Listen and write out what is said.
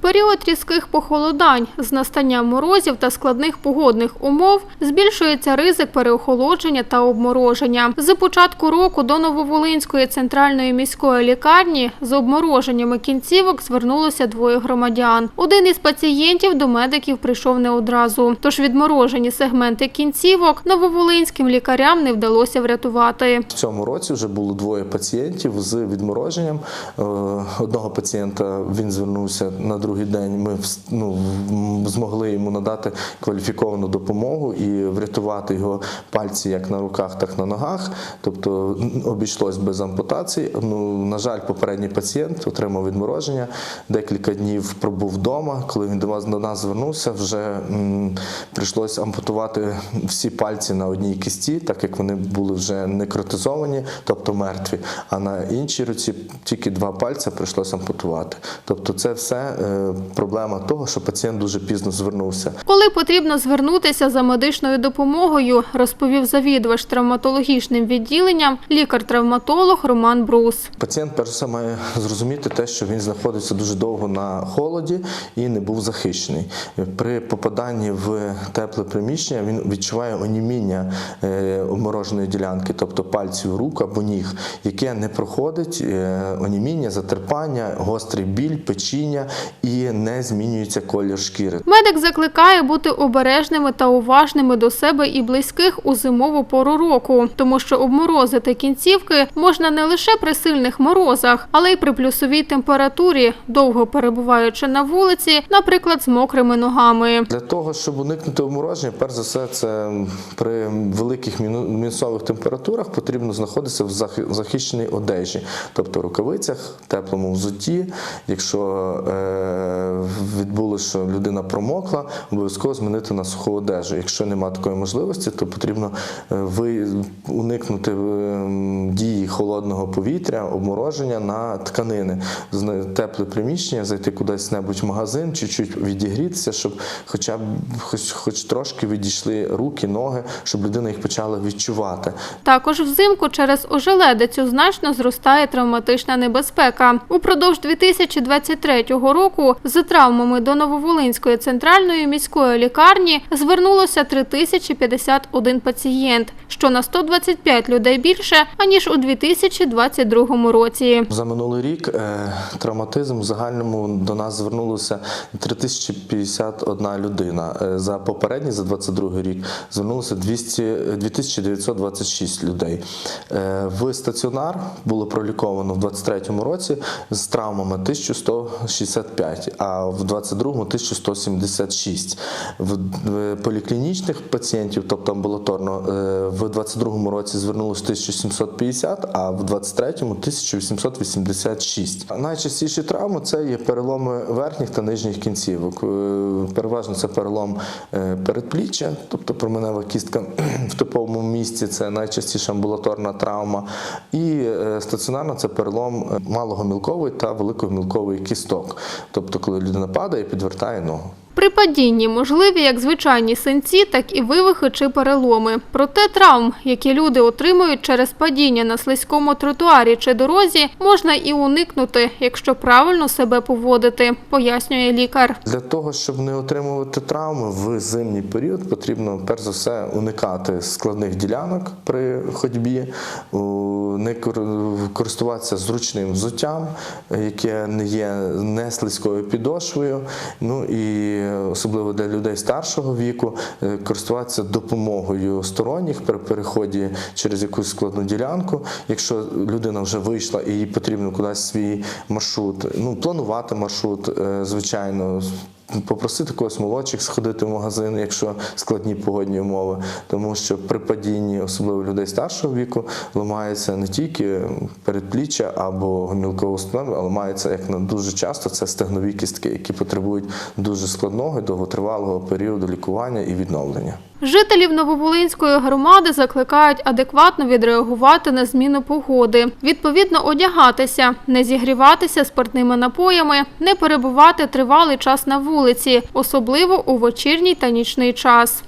період різких похолодань з настанням морозів та складних погодних умов збільшується ризик переохолодження та обмороження. З початку року до Нововолинської центральної міської лікарні з обмороженнями кінцівок звернулося двоє громадян. Один із пацієнтів до медиків прийшов не одразу. Тож відморожені сегменти кінцівок нововолинським лікарям не вдалося врятувати. В цьому році вже було двоє пацієнтів з відмороженням. Е, Одного пацієнта він звернувся на другий день. Ми ну, змогли йому надати кваліфіковану допомогу і врятувати його пальці як на руках, так і на ногах. Тобто обійшлось без ампутації. Ну, на жаль, попередній пацієнт отримав відмороження. Декілька днів пробув вдома. Коли він до вас до нас звернувся, вже м, прийшлось ампутувати всі пальці на одній кісті, так як вони були вже некротизовані, тобто мертві. А на іншій руці тільки два пальця прийшлось ампутувати. Тобто, це все е, проблема того, що пацієнт дуже пізно звернувся. Коли потрібно звернутися за медичною допомогою, розповів завідувач травматологічним відділенням лікар-травматолог Роман Брус. Пацієнт перш все має зрозуміти те, що він знаходиться дуже довго на холоді і не був захищений. При попаданні в тепле приміщення він відчуває оніміння е, обмороженої ділянки, тобто пальців рук або ніг, яке не проходить е, оніміння, затерпання, гострий біль, печіння і не змінюється колір шкіри. Медик закликає бути обережними та уважними до себе і близьких у зимову пору року, тому що обморозити кінцівки можна не лише при сильних морозах, але й при плюсовій температурі, довго перебуваючи на вулиці, наприклад, з мокрими ногами. Для того, щоб уникнути обмороження, перш за все, це при великих мінусових температурах потрібно знаходитися в захи- захищеній одежі, тобто рукавицях, теплому взутті. Якщо е, відбулося, що людина промокла, обов'язково змінити на суху одежу. Якщо немає такої можливості, то потрібно е, уникнути е, дії холодного повітря, обмороження на тканини, тепле приміщення, зайти кудись небудь в магазин, чуть-чуть відігрітися, щоб хоча б хоч, хоч трошки відійшли руки, ноги, щоб людина їх почала відчувати. Також взимку через ожеледицю значно зростає травматична небезпека. Упродовж 2023 року з травмами до Нововолинської центральної міської лікарні звернулося 3051 пацієнт, що на 125 людей більше аніж у 2022 році. За минулий рік е, травматизм в загальному до нас звернулося 3051 людина. Е, За попередній, за 22 рік, звернулося 200, 2926 людей. Е, В стаціонар було проліковано в 23 році з травмами 1165, а в 22 1176. В поліклінічних пацієнтів, тобто амбулаторно, е, в 22 році звернулося 1750, а в 23-му 1886. Найчастіші травми це є переломи верхніх та нижніх кінцівок. Е, Переважно це перелом е, передпліччя, тобто променева кістка в типовому місці це найчастіша амбулаторна травма. І стаціонарно це перелом малого мілкової та великої мілкової кісток. Тобто, коли людина падає, підвертає ногу. При падінні можливі як звичайні синці, так і вивихи чи переломи. Проте травм, які люди отримують через падіння на слизькому тротуарі чи дорозі, можна і уникнути, якщо правильно себе поводити, пояснює лікар. Для того, щоб не отримувати травми в зимній період, потрібно перш за все уникати складних ділянок при ходьбі, не користуватися зручним взуттям, яке не є не слизькою підошвою. Ну і особливо для людей старшого віку, е, користуватися допомогою сторонніх при переході через якусь складну ділянку. Якщо людина вже вийшла і їй потрібно кудись свій маршрут, ну планувати маршрут, е, звичайно. Попросити когось молодших сходити в магазин, якщо складні погодні умови, тому що при падінні, особливо людей старшого віку, ламається не тільки передпліччя або гомілково станови, а ламається як на дуже часто це стегнові кістки, які потребують дуже складного і довготривалого періоду лікування і відновлення. Жителів Нововолинської громади закликають адекватно відреагувати на зміну погоди, відповідно одягатися, не зігріватися спиртними напоями, не перебувати тривалий час на вулиці, особливо у вечірній та нічний час.